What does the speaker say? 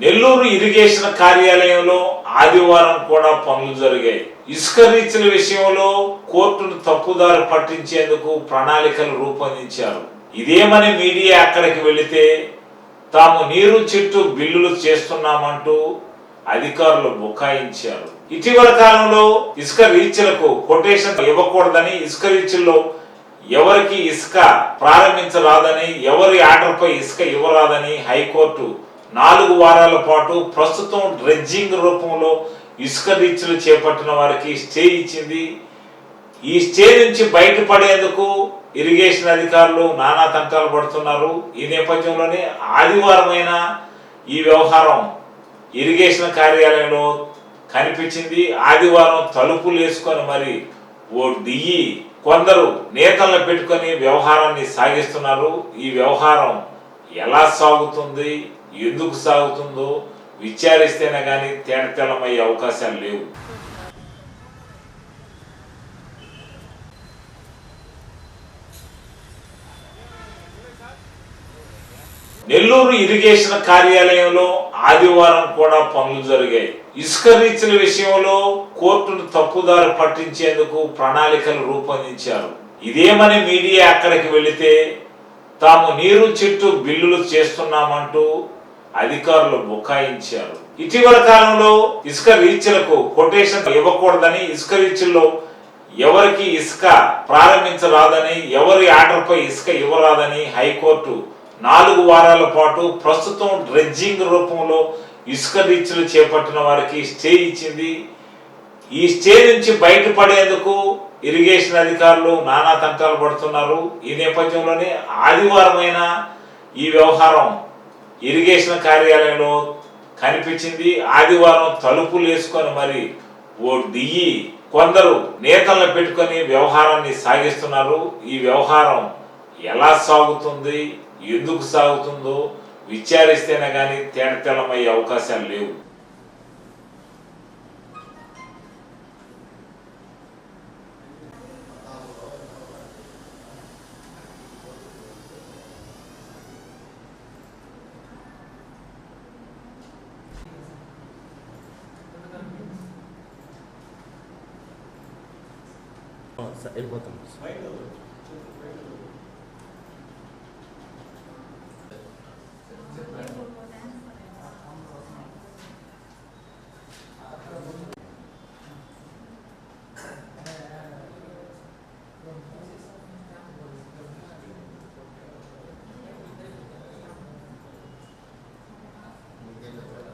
Nellore irrigation కార్యాలయంలో ఆదివారం కూడా పనులు జరిగాయి. ఇసుక రీచ్ల విషయంలో కోర్టును తప్పుదారు పట్టించేందుకు ప్రణాళికలు రూపొందించారు. ఇదేమని మీడియా అక్కడికి వెళితే తాము నీరు చెట్టు బిల్లులు చేస్తున్నామంటూ అధికారులు బుకాయించారు. ఇటీవల కాలంలో ఇసుక రీచ్లకు కొటేషన్ ఇవ్వకూడదని ఇసుక రీచ్ల్లో ఎవరికి ఇసుక ప్రారంభించరాదని ఎవరి ఆర్డర్పై ఇసుక ఇవ్వరాదని హైకోర్టు నాలుగు వారాల పాటు ప్రస్తుతం డ్రెడ్జింగ్ రూపంలో ఇసుక రీచ్లు చేపట్టిన వారికి స్టే ఇచ్చింది. ఈ స్టే నుంచి బయటపడేందుకు ఇరిగేషన్ అధికారులు నానా తంటాలు పడుతున్నారు. ఈ నేపథ్యంలోనే ఆదివారమైన ఈ వ్యవహారం ఇరిగేషన్ కార్యాలయంలో కనిపించింది. ఆదివారం తలుపులు వేసుకొని మరి ఓ దియ్యి కొందరు నేతలను పెట్టుకొని వ్యవహారాన్ని సాగిస్తున్నారు. ఈ వ్యవహారం ఎలా సాగుతుంది? ఎందుకు సాగుతుందో విచారిస్తేనే కానీ తేటతెల్లమయ్యే అవకాశాలు లేవు. నెల్లూరు ఇరిగేషన్ కార్యాలయంలో ఆదివారం కూడా పనులు జరిగాయి. ఇసుక రీచ్ల విషయంలో కోర్టును తప్పుదారు పట్టించేందుకు ప్రణాళికలు రూపొందించారు. ఇదేమని మీడియా అక్కడికి వెళితే తాము నీరు చెట్టు బిల్లులు చేస్తున్నామంటూ అధికారులు బుకాయించారు. ఇటీవల కాలంలో ఇసుక రీచ్లకు కొటేషన్ ఇవ్వకూడదని ఇసుక రీచ్ల్లో ఎవరికి ఇసుక ప్రారంభించరాదని ఎవరి ఆర్డర్పై ఇసుక ఇవ్వరాదని హైకోర్టు నాలుగు వారాల పాటు ప్రస్తుతం డ్రెడ్జింగ్ రూపంలో ఇసుక రీచ్లు చేపట్టిన వారికి స్టే ఇచ్చింది. ఈ స్టే నుంచి బయటపడేందుకు ఇరిగేషన్ అధికారులు నానా తంటాలు పడుతున్నారు. ఈ నేపథ్యంలోనే ఆదివారమైన ఈ వ్యవహారం ఇరిగేషన్ కార్యాలయంలో కనిపించింది. ఆదివారం తలుపులు వేసుకొని మరి ఓ దియ్యి కొందరు నేతలను పెట్టుకొని వ్యవహారాన్ని సాగిస్తున్నారు. ఈ వ్యవహారం ఎలా సాగుతుంది? ఎందుకు సాగుతుందో విచారిస్తేనే కానీ తేడతెలమయ్యే అవకాశాలు లేవు. వెళ్ళిపోతాం.